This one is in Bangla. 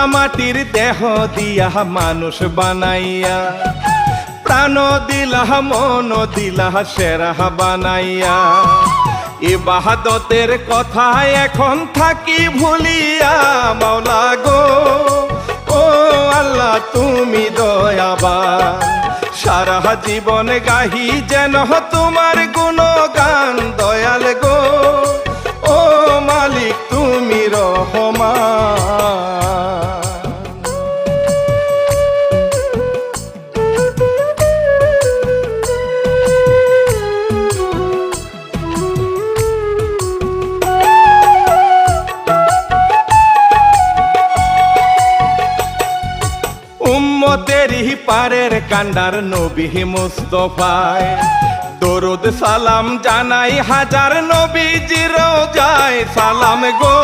কান্না মাটির দেহ দিয়া মানুষ বানাইয়া, প্রাণ দিলাহ মন দিলাহ সেরা বানাইয়া। এ বাহাদতের কথা এখন থাকি ভুলিয়া, মাওলা গো, ও আল্লাহ তুমি দয়াবান। সারা জীবন গাহি যেন তোমার গুণগান, দয়াল গো, ও মালিক তুমি রহমান। উম্মতেরই পারের কান্ডার নবী মুস্তফায়। দরুদ সালাম জানাই হাজার নবীজির যায় সালাম গো।